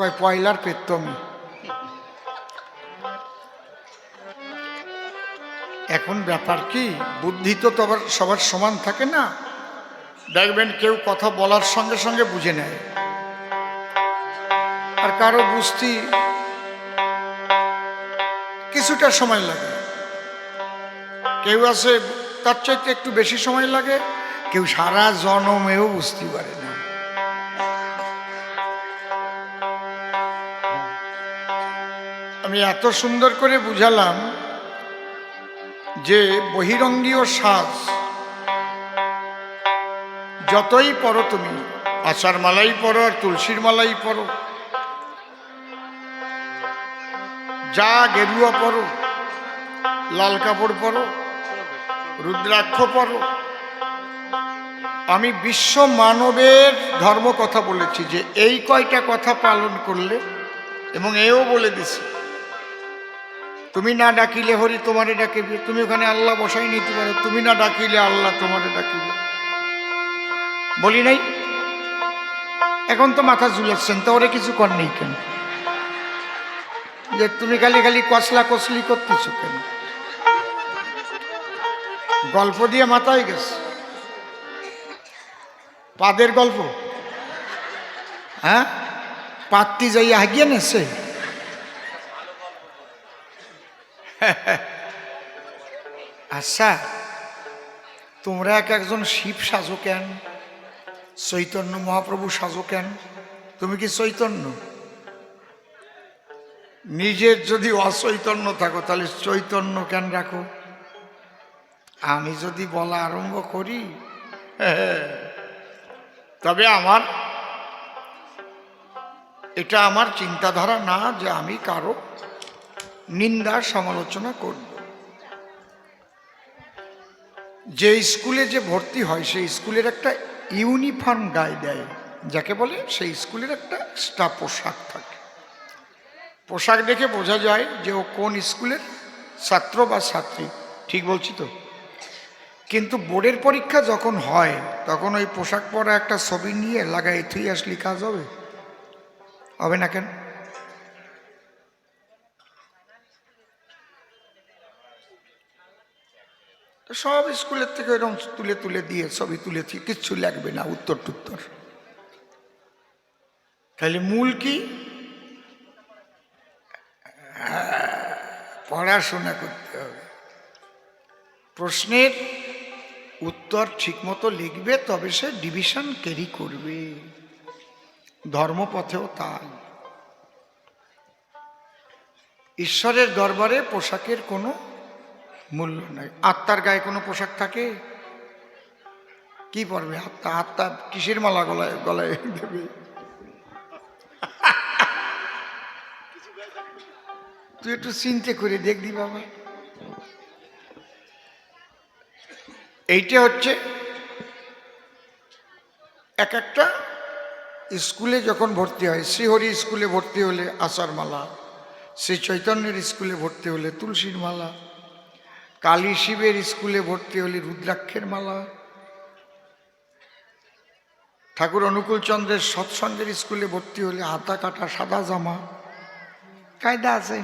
কয়, পয়লার পেতমি এখন ব্যাপার কি? বুদ্ধি তো তোমার সবার সমান থাকে না। দেখবেন কেউ কথা বলার সঙ্গে সঙ্গে বুঝে নেয়। আর কারও বুঝতে কিছুটা সময় লাগে। কেউ আছে, তার চাইতে একটু বেশি সময় লাগে, কেউ সারা জনমেও বুঝতে পারে না। আমি এত সুন্দর করে বুঝালাম যে বহিরঙ্গীয় সাজ, যতই পড়ো তুমি, আচার মালাই পড়ো আর তুলসীর মালাই পড়ো যা গেরুয়া পড়ো লাল কাপড় পরো, রুদ্রাক্ষ পরো, আমি বিশ্ব মানবের ধর্ম কথা বলেছি যে এই কয়টা কথা পালন করলে, এবং এও বলে দিছি তুমি না ডাকিলে হরি তোমারে ডাকিবে। তুমি ওখানে আল্লাহ বসাই নিতে পারো। তুমি না ডাকিলে আল্লাহ তোমারে ডাকিবে। বলি নাই? এখন তো মাথা ঝুলাচ্ছেন তো ওরে কিছু কর নেই কেন? যে তুমি খালি খালি কসলা কসলি করতেছো কেন? গল্প দিয়ে মাথায় গেছে। পাদের গল্প? হ্যাঁ? পাত্তি যাই আগিয়ে নেছে? আচ্ছা তোমরা এক একজন শিব সাজো কেন? চৈতন্য মহাপ্রভু সাজো কেন? তুমি কি চৈতন্য? নিজের যদি অচৈতন্য থাকো, তাহলে চৈতন্য কেন রাখো? আমি যদি বলা আরম্ভ করি, তবে আমার, এটা আমার চিন্তাধারা না যে আমি কারও নিন্দার সমালোচনা করব। যে স্কুলে যে ভর্তি হয়, সেই স্কুলের একটা ইউনিফর্ম গায়ে দেয়। যাকে বলে, সেই স্কুলের একটা স্টাফ পোশাক থাকে। পোশাক দেখে বোঝা যায় যে ও কোন স্কুলের ছাত্র বা ছাত্রী। ঠিক বলছি তো? কিন্তু বোর্ডের পরীক্ষা যখন হয়, তখন ওই পোশাক পরা একটা ছবি নিয়ে লাগাই থুই আসলি, কাজ হবে? হবে না কেন? সব স্কুলের থেকে ওইরকম তুলে তুলে দিয়ে ছবি তুলে দিয়ে কিচ্ছু লাগবে না, উত্তর টুত্তর। তাহলে মূল কি? পড়াশোনা করতে হবে। প্রশ্নের উত্তর ঠিকমতো লিখবে, তবে সে ডিভিশন ক্যারি করবে। ধর্মপথেও তাই। ঈশ্বরের দরবারে পোশাকের কোনো মূল্য নাই। আত্মার গায়ে কোনো পোশাক থাকে? কি পরবে আত্মা? আত্মা কিসের মালা গলায় গলায় দেবে? তুই একটু চিন্তে করে দেখবি বাবা। এইটা হচ্ছে এক একটা স্কুলে যখন ভর্তি হয়, শ্রীহরি স্কুলে ভর্তি হলে আচার মালা, শ্রী চৈতন্যের স্কুলে ভর্তি হলে তুলসীর মালা কালী শিবের স্কুলে ভর্তি হলে রুদ্রাক্ষের মালা। ঠাকুর অনুকূল চন্দ্রের সৎসঙ্গের স্কুলে ভর্তি হলে হাতা কাটা সাদা জামা। কায়দা আছে।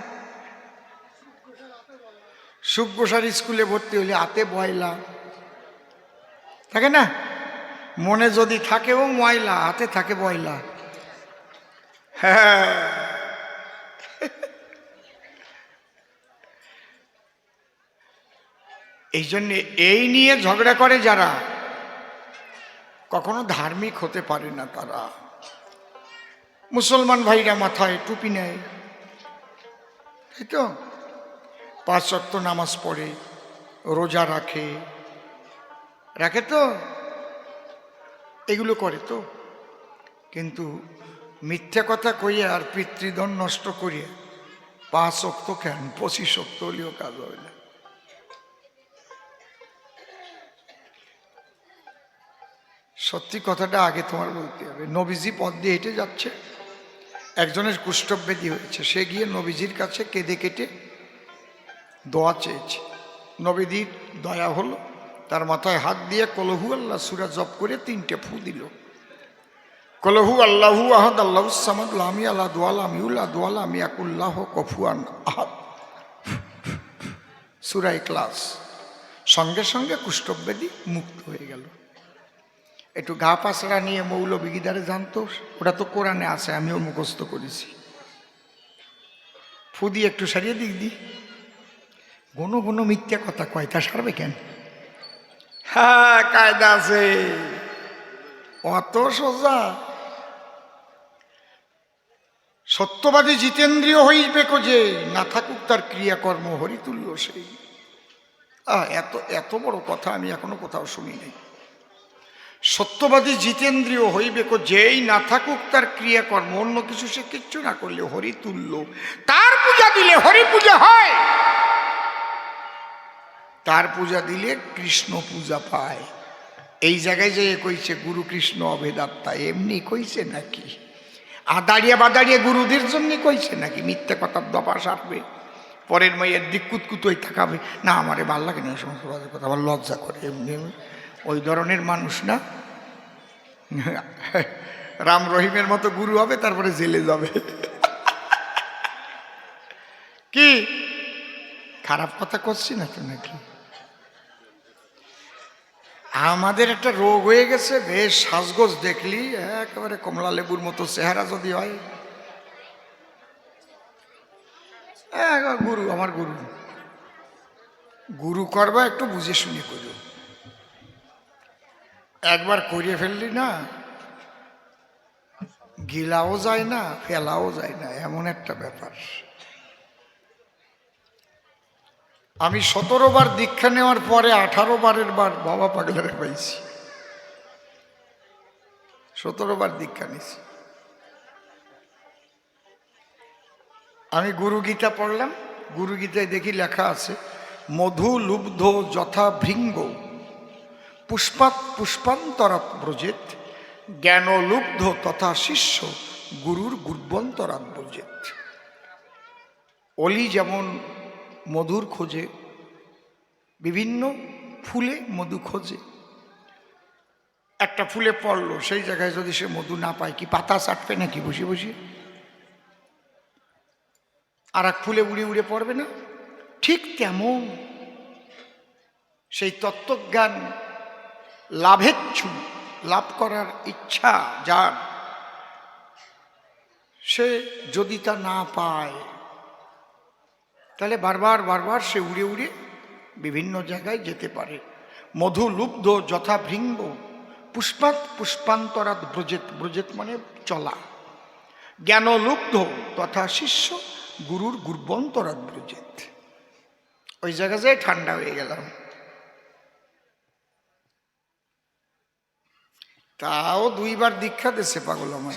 সুখঘোষার স্কুলে ভর্তি হলে হাতে বয়লা। থাকে না? মনে যদি থাকেও ময়লা, হাতে থাকে বয়লা। হ্যাঁ। এই জন্যে এই নিয়ে ঝগড়া করে যারা, কখনো ধার্মিক হতে পারে না তারা। মুসলমান ভাইরা মাথায় টুপি নেয়, তাই তো? পাঁচ নামাজ পড়ে, রোজা রাখে রাখে তো? এগুলো করে তো। কিন্তু মিথ্যা কথা কইয়ে আর পিতৃধন নষ্ট করিয়ে পাঁচ অক্ত কেন? পঁচিশ অক্ত হলেও কাজ হবে না। সত্যি কথাটা আগে তোমার বলতে হবে। নবীজি পথ দিয়ে হেঁটে যাচ্ছে। একজনের কুষ্ঠব্যাধি হয়েছে। সে গিয়ে নবীজির কাছে কেঁদে কেটে দোয়া চেয়েছে। নবীজির দয়া হলো। তার মাথায় হাত দিয়ে কলহু আল্লাহ সুরা জপ করে তিনটে ফু দিল। কলহু আল্লাহু আহাদ, আল্লাহ সামাদ, লামি আল্লাহ দোয়াল আমিউল দোয়াল আমি আকুল্লাহ কফুয়ান আহাদ। সুরাই ক্লাস সঙ্গে সঙ্গে কুষ্ঠব্যাধি মুক্ত হয়ে গেল। একটু গা পাশড়া নিয়ে মৌল বিগিদারে জানতো ওটা তো কোরআনে আছে আমিও মুখস্থ করেছি। ফুদি একটু সারিয়ে দিক দি। ঘন ঘন মিথ্যা কথা কয় তা সারবে কেন? হ্যাঁ কায়দা আছে। অত সোজা। সত্যবাদী জিতেন্দ্রীয় হইবে যে না থাকুক তার ক্রিয়াকর্ম হরিতুল্য সেই। আহ, এত এত বড় কথা আমি এখনও কোথাও শুনি নাই। সত্যবাদী জিতেন্দ্রীয় হইবে কো যেই না থাকুক তার ক্রিয়াকর্ম, অন্য কিছু সে কিচ্ছু না করলে হরি তুল্য। তার পূজা দিলে হরি পূজা হয়। তার পূজা দিলে কৃষ্ণ পূজা পায়। এই জায়গায় যে কইছে, গুরু কৃষ্ণ অভেদাত্মা এমনি কইছে নাকি? আদাড়িয়া বাদাড়িয়া গুরুদের জন্য কইছে নাকি? মিথ্যে কথার দপা সারবে পরের মেয়ের দিক কুতকুত হয়ে থাকাবে না, আমারে ভালো লাগে না সমস্ত কথা, আমার লজ্জা করে, এমনি এমনি। ওই ধরনের মানুষ না। রাম রহিমের মতো গুরু হবে, তারপরে জেলে যাবে। কি? খারাপ কথা করছি না তো নাকি? আমাদের একটা রোগ হয়ে গেছে, বেশ সাজগোজ দেখলি, একেবারে কমলা লেবুর মতো চেহারা যদি হয়। গুরু, আমার গুরু। গুরু করবা, একটু বুঝে শুনে করো। একবার করিয়ে ফেললি না, গিলাও যায় না, ফেলাও যায় না, এমন একটা ব্যাপার। আমি সতেরো বার দীক্ষা নেওয়ার পরে আঠারো বারের বার বাবা পাগলারে পাইছি। সতেরো বার দীক্ষা নিছি আমি গুরু গীতা পড়লাম গুরু গীতায় দেখি লেখা আছে, মধু লুব্ধ যথা ভৃঙ্গ। পুষ্পাত পুষ্পান্তরাত ব্রজেত জ্ঞান লুব্ধ তথা শিষ্য গুরুর গুর্বন্তরাত ব্রজেত। অলি যেমন মধুর খোঁজে, বিভিন্ন ফুলে মধু খোঁজে। একটা ফুলে পড়ল, সেই জায়গায় যদি সে মধু না পায়, কি পাতা চাটবে নাকি? বসে বসে আর এক ফুলে উড়ে উড়ে পড়বে না? ঠিক তেমন সেই তত্ত্বজ্ঞান লাভেচ্ছু লাভ করার ইচ্ছা, যার, সে যদি তা না পায়, তাহলে বারবার বারবার সে উড়ে উড়ে বিভিন্ন জায়গায় যেতে পারে। মধু লুব্ধ যথা ভৃঙ্গ পুষ্পাত পুষ্পান্তরাত ব্রজেত ব্রজেত মানে চলা। জ্ঞান লুব্ধ তথা শিষ্য গুরুর গুর্বন্তরাত ব্রজেত ওই জায়গা যায় ঠান্ডা হয়ে গেলাম। তাও দুইবার দীক্ষা দিছে পাগল আমার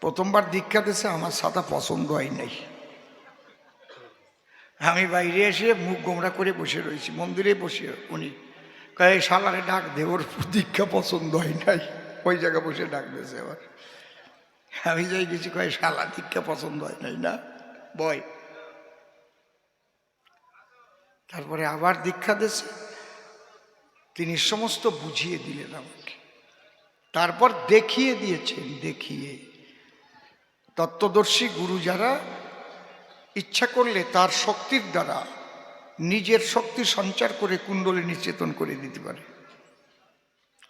প্রথমবার দীক্ষা দিছে, আমার সাদা পছন্দ হয় নাই। আমি বাইরে এসে মুখ গোমরা করে বসে রয়েছি, মন্দিরে বসে উনি কয়ে সালারে ডাক দে, ওর দীক্ষা পছন্দ হয় নাই। ওই জায়গায় বসে ডাক দিয়েছে আবার। আমি যাই গেছি, কয়ে, শালা, দীক্ষা পছন্দ হয় নাই না? বয়। তারপরে আবার দীক্ষা দিয়েছে। তিনি সমস্ত বুঝিয়ে দিলেন আমাকে। তারপর দেখিয়ে দিয়েছেন, দেখিয়ে। তত্ত্বদর্শী গুরু যারা, ইচ্ছা করলে তার শক্তির দ্বারা নিজের শক্তি সঞ্চার করে কুণ্ডলিনী চেতন করে দিতে পারে।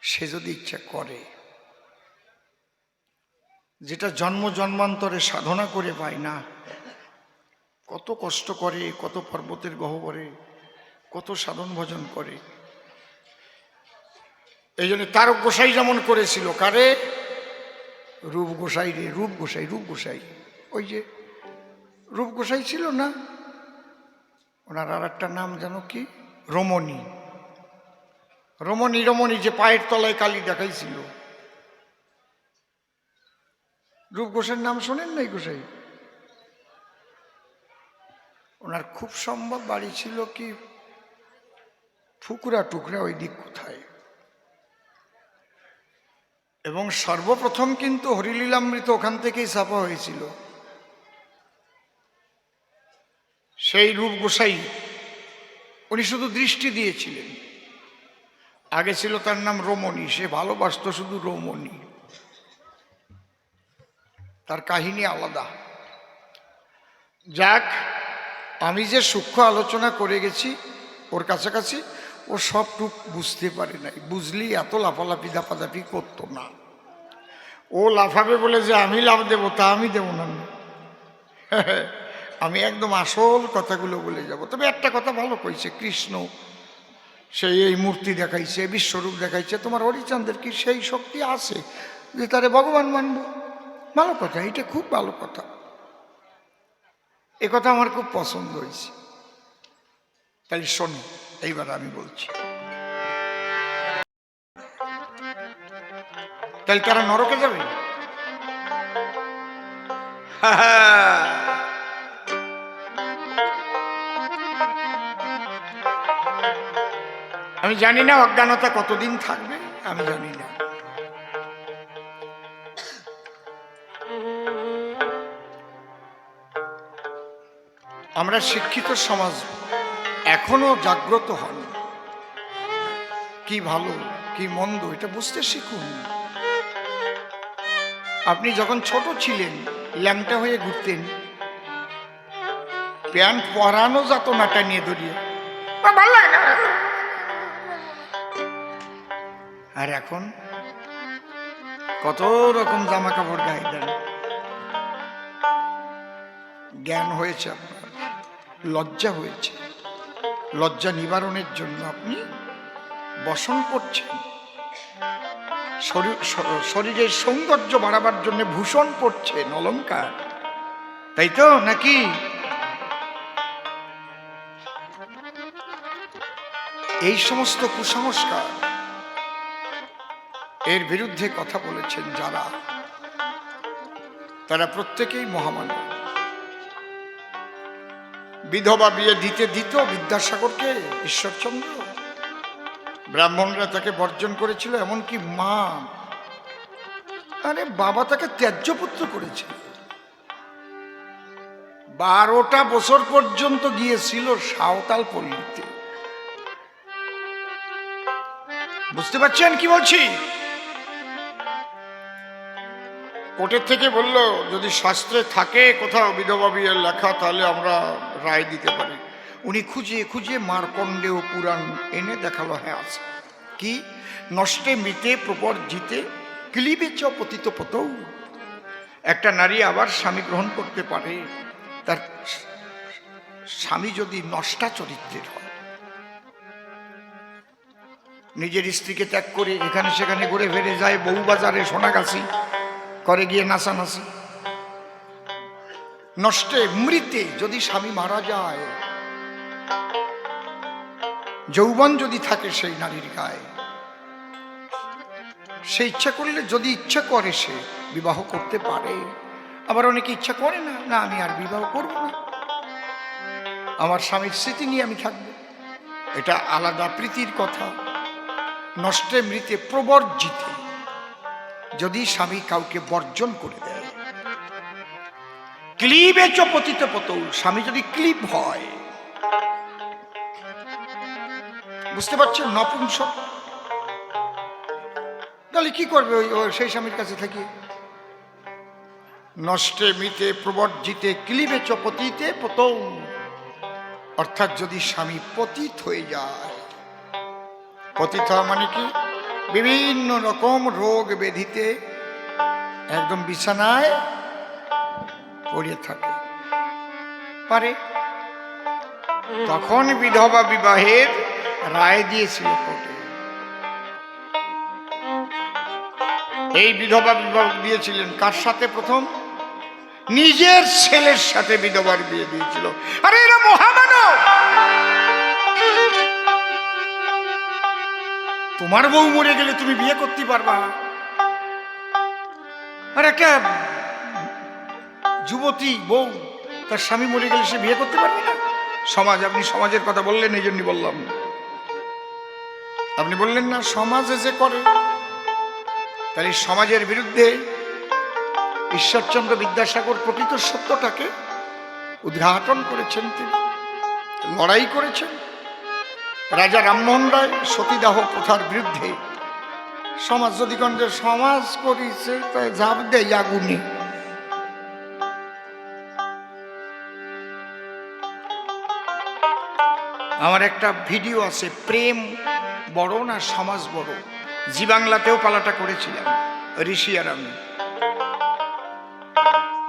সে যদি ইচ্ছা করে, যেটা জন্ম জন্মান্তরে সাধনা করে পায় না, কত কষ্ট করে, কত পর্বতের গহ্বরে, কত সাধন ভজন করে এই জন্য তার গোসাই যেমন করেছিল, কারে? রূপ গোসাই রে, রূপ গোসাই রূপ গোসাই। ওই যে রূপ গোসাই ছিল না? ওনার আর একটা নাম যেন কি? রমণী। রমণী রমণী যে পায়ের তলায় কালী দেখাইছিল। রূপ গোসাইয়ের নাম শোনেন নাই গোসাই? ওনার খুব সম্ভব বাড়ি ছিল কি? ফুকুরা টুকরা ওই দিক কোথায়? এবং সর্বপ্রথম কিন্তু হরিলীলামৃত ওখান থেকেই ছাপা হয়েছিল। সেই রূপ গোসাই, উনি শুধু দৃষ্টি দিয়েছিলেন। আগে ছিল তার নাম রমণী, সে ভালোবাসত শুধু রমণী। তার কাহিনী আলাদা। যাক, আমি যে সূক্ষ্ম আলোচনা করে গেছি, ওর কাছাকাছি ও সবটুক বুঝতে পারে নাই। বুঝলি এত লাফালাফি দাপাদাপি করতো না। ও লাফাবে বলে যে, আমি লাভ দেবো, তা আমি দেবো না। আমি একদম আসল কথাগুলো বলে যাব। তবে একটা কথা ভালো কইছে, কৃষ্ণ সেই এই মূর্তি দেখাইছে, বিশ্বরূপ দেখাইছে, তোমার হরিচাঁদের কি সেই শক্তি আছে যে তারে ভগবান মানব? ভালো কথা, এটা খুব ভালো কথা। এ কথা আমার খুব পছন্দ হয়েছে। তাহলে শোনো এইবার আমি বলছি। তাহলে তারা নরকে যাবে? আমি জানি না অজ্ঞানতা কতদিন থাকবে, আমি জানি না। আমরা শিক্ষিত সমাজ। এখনও জাগ্রত হন। কি ভালো কি মন্দ এটা বুঝতে শিখুন। আপনি যখন ছোট ছিলেন ল্যাংটা হয়ে ঘুরতেন প্যান্ট পরানো যেত নাটা নিয়ে ধরিয়ে। আর এখন? কত রকম জামা কাপড় গায়ে দেন। জ্ঞান হয়েছে আপনার লজ্জা হয়েছে। লজ্জা নিবারণের জন্য আপনি বসন করছেন। শরীর- শরীরের সৌন্দর্য বাড়াবার জন্য ভূষণ পড়ছেন অলংকার। তাই তো, নাকি? এই সমস্ত কুসংস্কার এর বিরুদ্ধে কথা বলেছেন যারা, তারা প্রত্যেকেই মহামানব। বিধবা বিয়ে দিতে দিত বিদ্যাসাগরকে, ঈশ্বরচন্দ্র। ব্রাহ্মণরা তাকে বর্জন করেছিল, এমনকি মা। আরে বাবা তাকে ত্যায্য পুত্র করেছিল। বারোটা বছর পর্যন্ত গিয়েছিল সাঁওতাল পল্লীতে। বুঝতে পারছেন কি বলছি? কোর্টের থেকে বলল, যদি শাস্ত্রে থাকে কোথাও বিধবা বিয়ের লেখা, তাহলে আমরা রায় দিতে পারি। উনি খুঁজে খুঁজে মারকণ্ডেয় পুরাণ এনে দেখাল হ্যাঁ আছে। কি? নষ্টে মৃতে প্রপর জিতে, ক্লিবে চ পতিত পতৌ। একটা নারী আবার স্বামী গ্রহণ করতে পারে, তার স্বামী যদি নষ্টা চরিত্রের হয়। নিজের স্ত্রীকে ত্যাগ করে এখানে সেখানে ঘুরে ফিরে যায় বউ বাজারে সোনাগাছি। করে গিয়ে নাচানাচি। নষ্টে মৃতে যদি স্বামী মারা যায়, যৌবন যদি থাকে সেই নারীর গায়ে, সে ইচ্ছা করলে যদি ইচ্ছা করে সে বিবাহ করতে পারে। আবার অনেকে ইচ্ছা করে না না, আমি আর বিবাহ করব না। আমার স্বামীর স্মৃতি নিয়ে আমি থাকব। এটা আলাদা প্রীতির কথা। নষ্টে মৃতে প্রবর্জিতে। যদি স্বামী কাউকে বর্জন করে দেয়। ক্লিবে চপতিত পতৌ স্বামী যদি ক্লিপ হয়। বুঝতে পারছেন? নপুংসক। তাহলে কি করবে ওই সেই স্বামীর কাছে থেকে? নষ্টে মিতে প্রবর্জিতে, ক্লিবে চপতিতে পতৌ অর্থাৎ যদি স্বামী পতিত হয়ে যায়। পতিত হওয়া মানে কি? বিভিন্ন রকম রোগ ব্যাধিতে একদম বিছানায় পড়ে থাকে। পারে। তখন বিধবা বিবাহের রায় দিয়েছিল কোর্টে। এই বিধবা বিবাহ দিয়েছিলেন কার সাথে প্রথম? নিজের ছেলের সাথে বিধবার বিয়ে দিয়েছিল। আরে এরা মহামানব! তোমার বউ মরে গেলে তুমি বিয়ে করতে পারবা। আর একটা যুবতী বউ, তার স্বামী মরে গেলে সে বিয়ে করতে পারবে না? সমাজ, আপনি সমাজের কথা বললেন, এই জন্যই বললাম। আপনি বললেন না, সমাজে যে করে। তাহলে সমাজের বিরুদ্ধে ঈশ্বরচন্দ্র বিদ্যাসাগর প্রকৃত সত্যটাকে উদ্ঘাটন করেছেন তিনি, লড়াই করেছেন। রাজা রামমোহন রায় সতীদাহ প্রথার বিরুদ্ধে সমাজ যদি কণ্ঠে সমাজ করিছে, তাই ঝাঁপ দেয় আগুনি। আমার একটা ভিডিও আছে, প্রেম বড় না সমাজ বড়? জি বাংলাতেও পালাটা করেছিলাম, ঋষি আর আমি।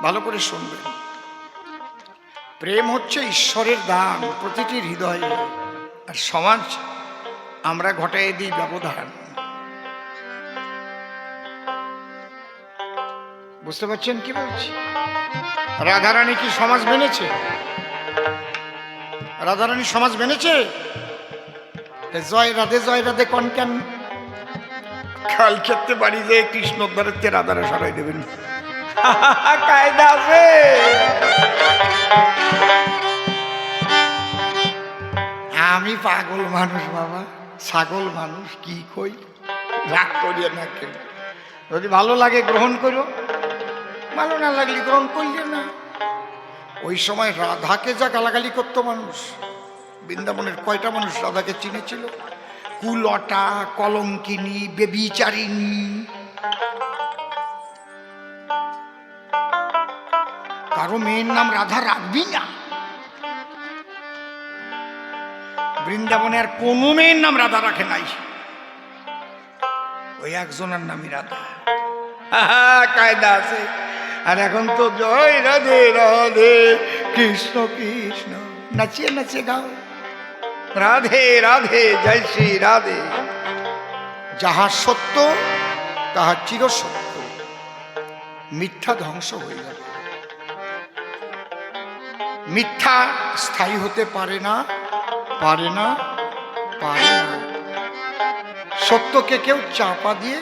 ভালো করে শুনবেন। প্রেম হচ্ছে ঈশ্বরের দান প্রতিটি হৃদয়ে। আর সমাজ আমরা ঘটাই দিই ব্যবধান। বুঝতে পারছেন কি বলছি? রাধারানী কি সমাজ মেনেছে? রাধারানী সমাজ মেনেছে? জয় রাধে জয় রাধে কন কেন? কাল ক্ষেত্রে বাড়ি যেয়ে কৃষ্ণ দ্বারেতে রাধারা সরাই দেবেন। কায়দা আছে। আমি পাগল মানুষ, বাবা। ছাগল মানুষ, কি কই? রাগ করিয়া না কেউ। যদি ভালো লাগে গ্রহণ করো, ভালো না লাগলে গ্রহণ করলে না। ওই সময় রাধাকে যা গালাগালি করতো মানুষ, বৃন্দাবনের কয়টা মানুষ রাধাকে চিনেছিল? কুলটা, কলঙ্কিনী, বেবিচারিণী। কারও মেয়ের নাম রাধা রাখবি না। বৃন্দাবনে আর কোনো মেয়ের নাম রাধা রাখে নাই। ওই একজনের নামই রাধা। কায়দা আছে। আর এখন তো জয় রাধে রাধে, কৃষ্ণ কৃষ্ণ। নাচিয়ে নাচিয়ে গাও। রাধে রাধে, জয় শ্রী রাধে। যাহা সত্য, তাহা চির সত্য মিথ্যা ধ্বংস হয়ে যাবে। মিথ্যা স্থায়ী হতে পারে না। পারে না পারে না। সত্যকে কেউ চাপা দিয়ে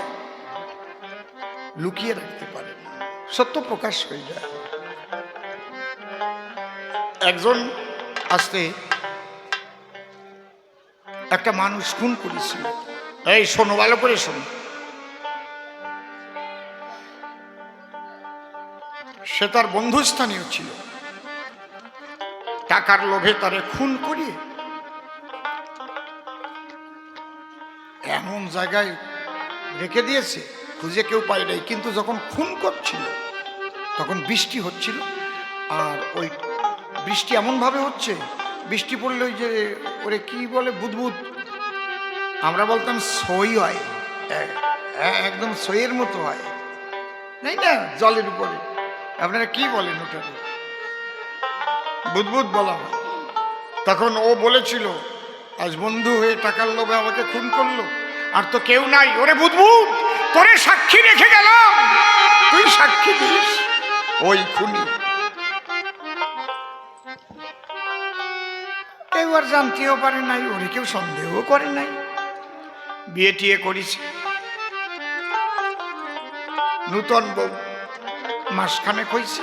লুকিয়ে রাখতে পারে না। সত্য প্রকাশ হয়ে যায়। একজন আসতে একটা মানুষ খুন করেছিল। এই শোনো, ভালো করে শোনো। সে তার বন্ধুস্থানীয় ছিল। টাকার লোভে তারে খুন করিয়ে এমন জায়গায় রেখে দিয়েছে, খুঁজে কেউ পায় নাই। কিন্তু যখন খুন করছিল, তখন বৃষ্টি হচ্ছিল। আর ওই বৃষ্টি এমনভাবে হচ্ছে, বৃষ্টি পড়লে ওই যে ওরে কি বলে, বুদবুদ। আমরা বলতাম সই হয়। একদম সইয়ের মতো হয়। তাই না, জলের উপরে। আপনারা কি বলেন ওটাকে? বুদবুদ বলা হয়। তখন ও বলেছিল আজ বন্ধু হয়ে টাকার লোভে আমাকে খুন করল। আর তো কেউ নাই। ওরে বুদবুদ তোরে সাক্ষী রেখে গেলাম। তুই সাক্ষী দিস ওই খুনি। কেউ আর জানতেও পারে নাই, ওরে কেউ সন্দেহ করে নাই। বিয়ে টিয়ে করেছে। নূতন বউ মাসখানেক হয়েছে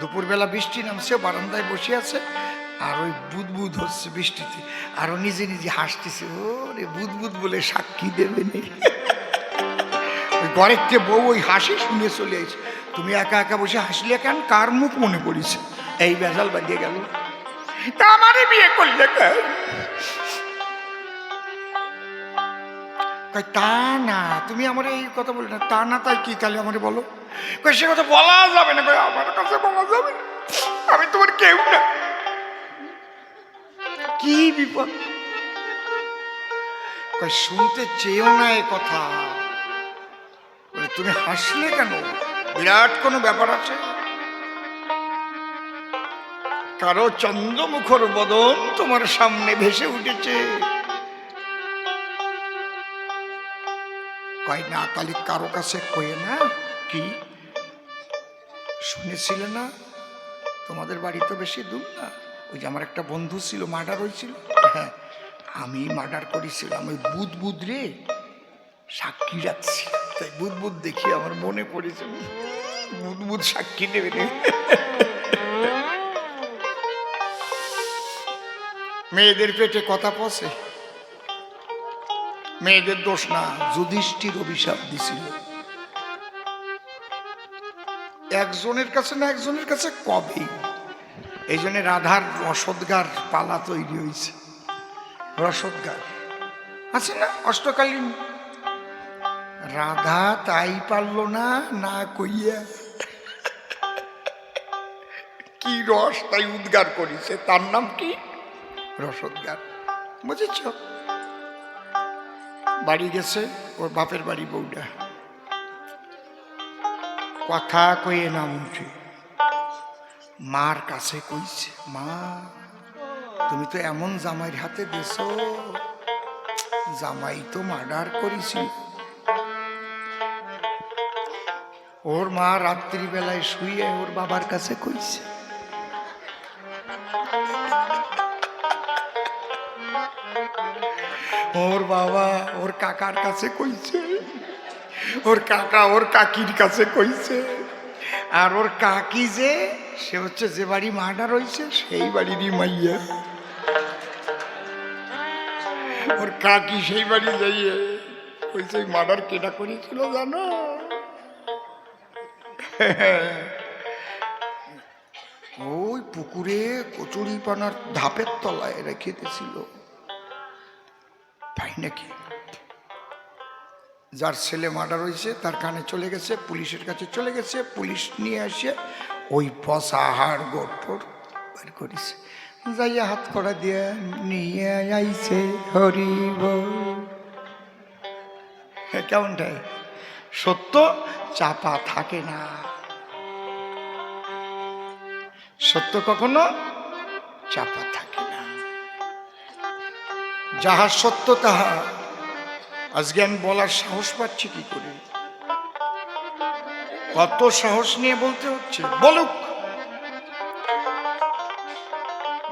দুপুরবেলা বৃষ্টি নামছে, বারান্দায় বসে আছে আর ওই বুদবুদ হচ্ছে বৃষ্টিতে। আর ও নিজে নিজে হাসতেছে ও রে বুদবুদ বলে সাক্ষী দেবে নে? ওই থেকে বউ ওই হাসি শুনে চলে এসে তুমি একা একা বসে হাসলে কেন? কার মুখ মনে পড়েছে? এই বেজাল বাজিয়ে গেল। তা আমারে বিয়ে করলে কেন? তা না, তুমি আমার এই কথা বলি না। তা না, তাই কি? তাহলে আমারে বলো। সে কথা বলা যাবে না। আমার কাছে বলা যাবে না। আমি তোমার কেউ না। কি বিপদ? শুনতে চেয়েও না এ কথা। তুমি হাসলে কেন? বিরাট কোনো ব্যাপার আছে? কারও চন্দ্রমুখর বদন তোমার সামনে ভেসে উঠেছে। কয়, না, তাহলে কারও কাছে কয়ে না? কি? শুনেছিলে না? তোমাদের বাড়ি তো বেশি দূর না। ওই যে আমার একটা বন্ধু ছিল মার্ডার হয়েছিল। হ্যাঁ আমি মার্ডার করেছিলাম, ওই বুধ বুধ রে, সাক্ষী রাখছি। তাই বুধ বুধ দেখি আমার মনে পড়েছে, বুধ বুধ সাক্ষী রে। মেয়েদের পেটে কথা পচে মেয়েদের দোষ না, যুধিষ্ঠির অভিশাপ দিছিল। একজনের কাছে না একজনের কাছে কবেই এই জন্য রাধার রসদগার পালা তৈরি হয়েছে। রসদগার। আছে না অষ্টকালীন? রাধা তাই পারল না না কইয়া। কি রস তাই উদ্গার করেছে, তার নাম কি? রসদগার। বুঝেছ? বাড়ি গেছে ওর বাপের বাড়ি বউটা কথা কয়ে নাম উঠে মার কাছে কইছে, মা, তুমি তো এমন জামাইয়ের হাতে দেছো, জামাই তো মার্ডার করেছিল ওর মা রাত্রিবেলায় শুয়ে ওর বাবার কাছে কইছে, ওর বাবা ওর কাকার কাছে কইছে, ওর কাকা ওর কাকির কাছে কইছে, আর ওর কাকি যে সে হচ্ছে যে বাড়ি মার্ডার হয়েছে সেই বাড়িরই মাইয়া। ওর কাকি সেই বাড়ি যাইয়ে কইছে মার্ডার কেটা করেছিল, জানো? ওই পুকুরে কচুরি পানার ধাপের তলায় রেখে দিয়েছিল। তাই নাকি? যার ছেলে মার্ডার হয়েছে, তার কানে চলে গেছে, পুলিশের কাছে চলে গেছে, পুলিশ নিয়ে আসে ওই পচা হাড় গোটর বের করেছে। যাইয়া হাত করা দিয়ে নিয়ে আইছে হরিব কেমনটাই সত্য? চাপা থাকে না। সত্য কখনো? চাপা থাকে না। যাহা সত্য, তাহা। আজকে আমি বলার সাহস পাচ্ছি কি করে? কত সাহস নিয়ে বলতে হচ্ছে? বলুক।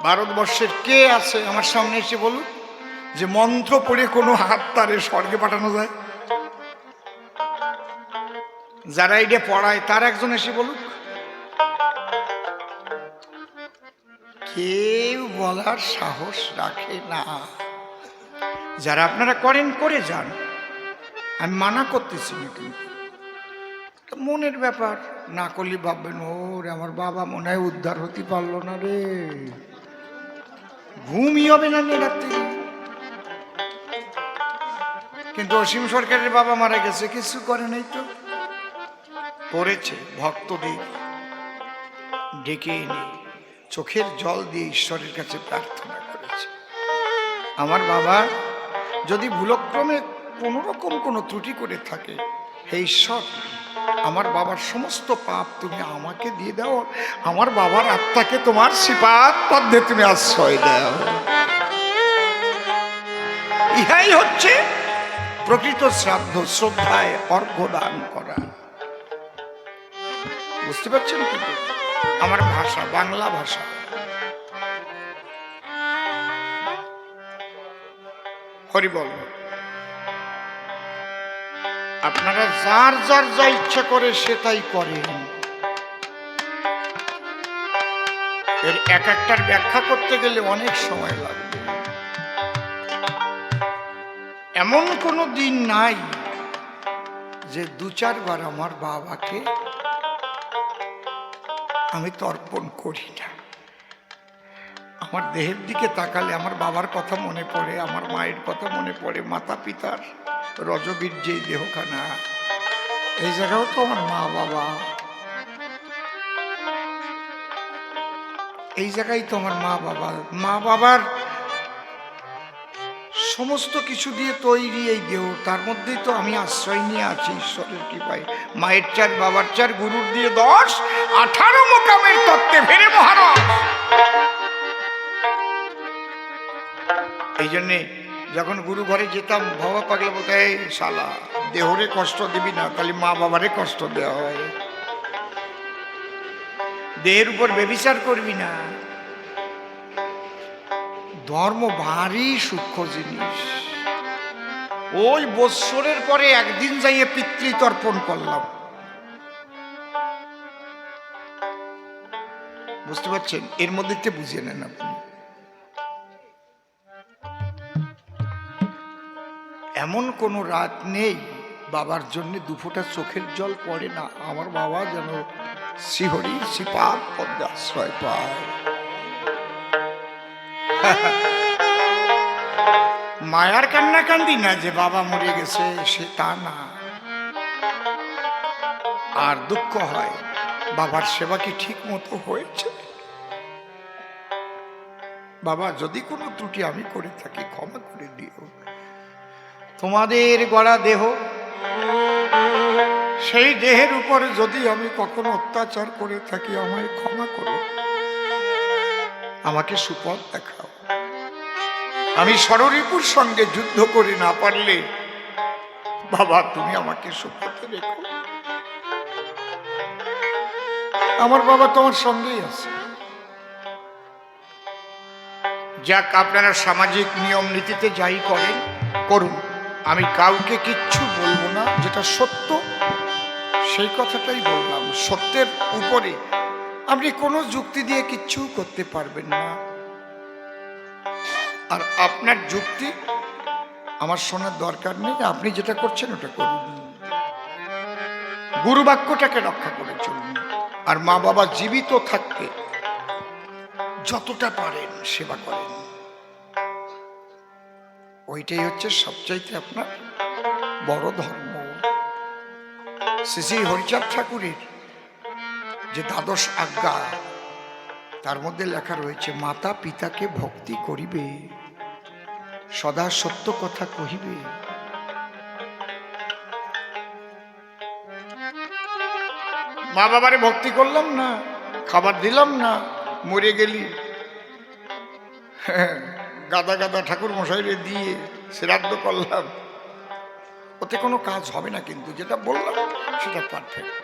ভারতবর্ষের কে আছে? আমার সামনে এসে বলুক যে মন্ত্র পড়ে কোনো হাত তারে স্বর্গে পাঠানো যায়। যারা এটা পড়ায়, তার একজন এসে বলুক। কেউ বলার সাহস রাখে না। যারা আপনারা করেন, করে যান। আমি মানা করতেছি না কিন্তু। মনের ব্যাপার। না করলে ভাববেন, ওরে, আমার বাবা মনে হয় উদ্ধার হতে পারল না রে। ঘুমই হবে না রাত্রি। কিন্তু অসীম সরকারের বাবা মারা গেছে, কিছু করে নাই তো। করেছে ভক্তদের ডেকে এনে চোখের জল দিয়ে ঈশ্বরের কাছে প্রার্থনা করেছে। আমার বাবা যদি ভুলক্রমে কোনো রকম কোনো ত্রুটি করে থাকে, হে ঈশ্বর আমার বাবার সমস্ত পাপ তুমি আমাকে দিয়ে দাও। আমার বাবার আত্মাকে তোমার সিপাত পদ্মে তুমি আশ্রয় দাও। ইহাই হচ্ছে প্রকৃত শ্রাদ্ধ, শ্রদ্ধায় অর্ঘ্য দান করা। বুঝতে পারছেন আমার ভাষা, বাংলা ভাষা। হরি বল। আপনারা যার যার যা ইচ্ছা করে সে তাই করেন এর এক একটার ব্যাখ্যা করতে গেলে অনেক সময় লাগবে। এমন কোনো দিন নাই যে দু চারবার আমার বাবাকে আমি তর্পণ করি না। আমার দেহের দিকে তাকালে আমার বাবার কথা মনে পড়ে, আমার মায়ের কথা মনে পড়ে মাতা পিতার রজবীর যেই দেহখানা। এই জায়গাও তো আমার মা বাবা। এই জায়গায় তো আমার মা বাবা। মা বাবার সমস্ত কিছু দিয়ে তৈরি এই দেহ। তার মধ্যেই তো আমি আশ্রয় নিয়ে আছি ঈশ্বরের কৃপায়। মায়ের চার, বাবার চার, গুরুর দিয়ে দশ, আঠারো মোকামের তত্ত্বে ফেরে মহারাজ। এই জন্যে যখন গুরু ঘরে যেতাম, বাবা পাগলে বলতে, এই শালা, দেহরে কষ্ট দিবি না তাহলে মা বাবারে কষ্ট দেওয়া হয়। দেহের উপর বেবিচার করবি না। ধর্ম ভারী সূক্ষ্ম জিনিস। ওই বৎসরের পরে একদিন যাইয়ে পিতৃতর্পণ করলাম। বুঝতে পারছেন? এর মধ্যে তো বুঝিয়ে নেন আপনি। এমন কোনো রাত নেই বাবার জন্য দুফোটা চোখের জল পড়ে না। আমার বাবা যেন শিহরি শিপাত পদ্মে আশ্রয় পায়। মায়ার কান্না কান্দি না যে বাবা মরে গেছে, সে তা না। আর দুঃখ হয়, বাবার সেবা কি ঠিক মতো হয়েছে? বাবা, যদি কোনো ত্রুটি আমি করে থাকি, ক্ষমা করে দিও। তোমাদের গড়া দেহ। সেই দেহের উপরে যদি আমি কখনো অত্যাচার করে থাকি, আমায় ক্ষমা করো। আমাকে সুপথ দেখাও। আমি ষড়রিপুর সঙ্গে যুদ্ধ করে না পারলে, বাবা, তুমি আমাকে সুপথে রেখো। আমার বাবা তোমার সঙ্গেই আছে। যাক, আপনারা সামাজিক নিয়ম নীতিতে যাই করেন, করুন। আমি কাউকে কিচ্ছু বলব না, যেটা সত্য, সেই কথাটাই বললাম। সত্যের উপরে আপনি কোনো যুক্তি দিয়ে কিচ্ছু করতে পারবেন না। আর আপনার যুক্তি আমার শোনার দরকার নেই, আপনি যেটা করছেন ওটা করুন। গুরু বাক্যটাকে রক্ষা করে চলুন। আর মা বাবা জীবিত থাকতে যতটা পারেন সেবা করেন। ওইটাই হচ্ছে সবচাইতে আপনার বড় ধর্ম। শ্রী শ্রী হরিচাঁদ ঠাকুরের যে দ্বাদশ আজ্ঞা তার মধ্যে লেখা রয়েছে মাতা পিতাকে ভক্তি করিবে সদা সত্য কথা কহিবে। মা বাবারে ভক্তি করলাম না খাবার দিলাম না মরে গেলি। হ্যাঁ, গাদা গাদা ঠাকুর মশাইরে দিয়ে শ্রাদ্ধ করলাম। ওতে কোনো কাজ হবে না কিন্তু, যেটা বললাম সেটা পারফেক্ট